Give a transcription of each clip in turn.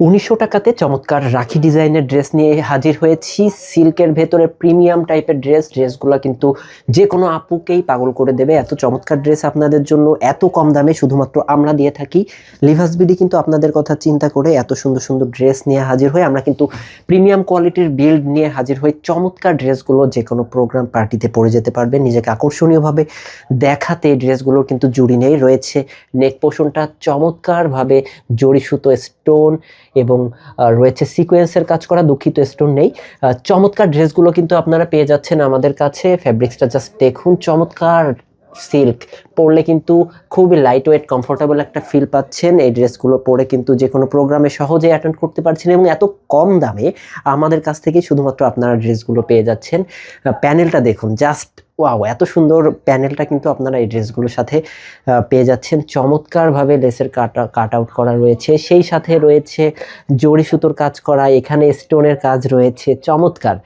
উনিশশো টাকাতে চমৎকার রাখি ডিজাইনের ড্রেস নিয়ে হাজির হয়েছি। সিল্কের ভেতরে প্রিমিয়াম টাইপের ড্রেস, ড্রেসগুলো কিন্তু যে কোনো আপুকেই পাগল করে দেবে। এত চমৎকার ড্রেস আপনাদের জন্য, এত কম দামে শুধুমাত্র আমরা দিয়ে থাকি। লিভাস বিডি কিন্তু আপনাদের কথা চিন্তা করে এত সুন্দর সুন্দর ড্রেস নিয়ে হাজির হয়ে আমরা কিন্তু প্রিমিয়াম কোয়ালিটির বিল্ড নিয়ে হাজির হয়ে চমৎকার ড্রেসগুলো যে কোনো প্রোগ্রাম পার্টিতে পরে যেতে পারবে। নিজেকে আকর্ষণীয়ভাবে দেখাতে ড্রেসগুলোর কিন্তু জুড়ি নেই। রয়েছে নেক পোষণটা চমৎকারভাবে জড়ি সুতো স্টোন এবং রয়েছে সিকোয়েন্সের কাজ করা, দুঃখিত স্টোন নেই। চমৎকার ড্রেসগুলো কিন্তু আপনারা পেয়ে যাচ্ছেন আমাদের কাছে। ফ্যাব্রিক্সটা জাস্ট দেখুন, চমৎকার সিল্ক পরলে কিন্তু খুবই লাইট ওয়েট কমফোর্টেবল একটা ফিল পাচ্ছেন। এই ড্রেসগুলো পরে কিন্তু যে কোনো প্রোগ্রামে সহজেই অ্যাটেন্ড করতে পারছেন এবং এত কম দামে আমাদের কাছ থেকে শুধুমাত্র আপনারা ড্রেসগুলো পেয়ে যাচ্ছেন। প্যানেলটা দেখুন জাস্ট ওয়াও, এত সুন্দর প্যানেলটা কিন্তু আপনারা এই ড্রেসগুলোর সাথে পেয়ে যাচ্ছেন। চমৎকারভাবে লেসের কাটা কাট আউট করা রয়েছে। সেই সাথে রয়েছে জড়ি সুতোর কাজ করা, এখানে স্টোনের কাজ রয়েছে। চমৎকার।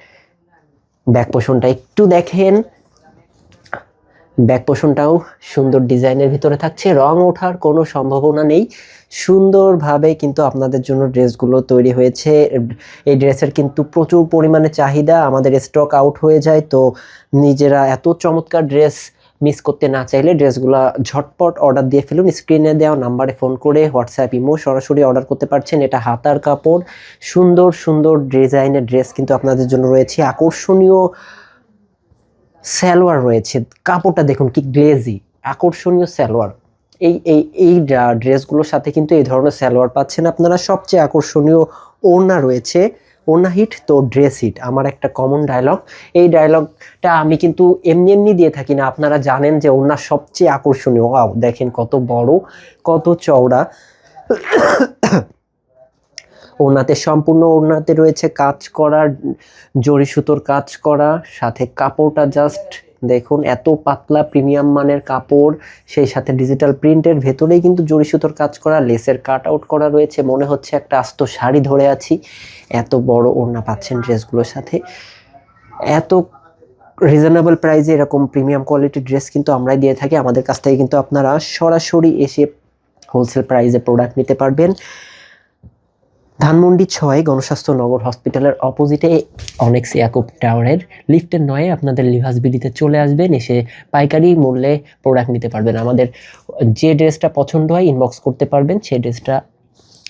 ব্যাক পোষণটা একটু দেখেন। ব্যাক পোষণটাও সুন্দর ডিজাইনের ভিতরে থাকছে। রং ওঠার কোনো সম্ভাবনা নেই। সুন্দরভাবে কিন্তু আপনাদের জন্য ড্রেসগুলো তৈরি হয়েছে। এই ড্রেসের কিন্তু প্রচুর পরিমাণে চাহিদা, আমাদের স্টক আউট হয়ে যায়। তো নিজেরা এত চমৎকার ড্রেস মিস করতে না চাইলে ড্রেসগুলো ঝটপট অর্ডার দিয়ে ফেলুন। স্ক্রিনে দেওয়া নাম্বারে ফোন করে হোয়াটসঅ্যাপ ইমো সরাসরি অর্ডার করতে পারছেন। এটা হাতার কাপড়। সুন্দর সুন্দর ডিজাইনের ড্রেস কিন্তু আপনাদের জন্য রয়েছে। আকর্ষণীয় সালোয়ার রয়েছে। কাপড়টা দেখুন কি গ্লেজি আকর্ষণীয় সালোয়ার। এই এই এই ড্রা- ড্রেসগুলোর সাথে কিন্তু এই ধরনের সালোয়ার পাচ্ছেন আপনারা। সবচেয়ে আকর্ষণীয় ওড়না রয়েছে, ওড়না হিট তো ড্রেস হিট। আমার একটা কমন ডায়লগ এই ডায়লগটা আমি কিন্তু এমনি এমনি দিয়ে থাকি না। আপনারা জানেন যে ওড়না সবচেয়ে আকর্ষণীয়। দেখেন কত বড়, কত চওড়া। ওড়নাতে, সম্পূর্ণ ওড়নাতে রয়েছে কাজ করা, জরি সুতোর কাজ করা, সাথে কাপড়টা জাস্ট দেখুন, এত পাতলা প্রিমিয়াম মানের কাপড়, সেই সাথে ডিজিটাল প্রিন্টের ভেতরেই কিন্তু জরি সুতোর কাজ করা লেসের কাট আউট করা রয়েছে, মনে হচ্ছে একটা আস্ত শাড়ি ধরে আছি, এত বড় ওড়না পাচ্ছেন ড্রেসগুলোর সাথে। এত রিজনেবল প্রাইসে এরকম প্রিমিয়াম কোয়ালিটির ড্রেস কিন্তু আমরাই দিয়ে থাকি, আমাদের কাছ থেকে কিন্তু আপনারা সরাসরি এসে হোলসেল প্রাইসে প্রোডাক্ট নিতে পারবেন। ধানমন্ডি ছয় গণস্বাস্থ্য নগর হসপিটালের অপোজিটে অনেক্স ইয়াকুব টাওয়ারের লিফটের নয়ে আপনাদের লিভাস বিলিতে চলে আসবেন, এসে পাইকারি মূল্যে প্রোডাক্ট নিতে পারবেন। আমাদের যে ড্রেসটা পছন্দ হয় ইনবক্স করতে পারবেন, সেই ড্রেসটা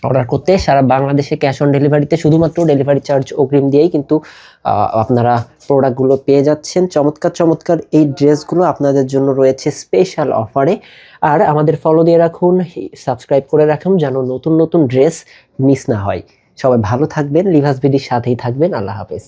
অর্ডার করতে, সারা বাংলাদেশে ক্যাশ অন ডেলিভারিতে শুধুমাত্র ডেলিভারি চার্জ অগ্রিম দিয়েই কিন্তু আপনারা প্রোডাক্টগুলো পেয়ে যাচ্ছেন। চমৎকার চমৎকার এই ড্রেসগুলো আপনাদের জন্য রয়েছে স্পেশাল অফারে। আর আমাদের ফলো দিয়ে রাখুন সাবস্ক্রাইব করে রাখুন যেন নতুন নতুন ড্রেস মিস না হয়। সবাই ভালো থাকবেন, লিভাস বিডির সাথেই থাকবেন। আল্লাহ হাফেজ।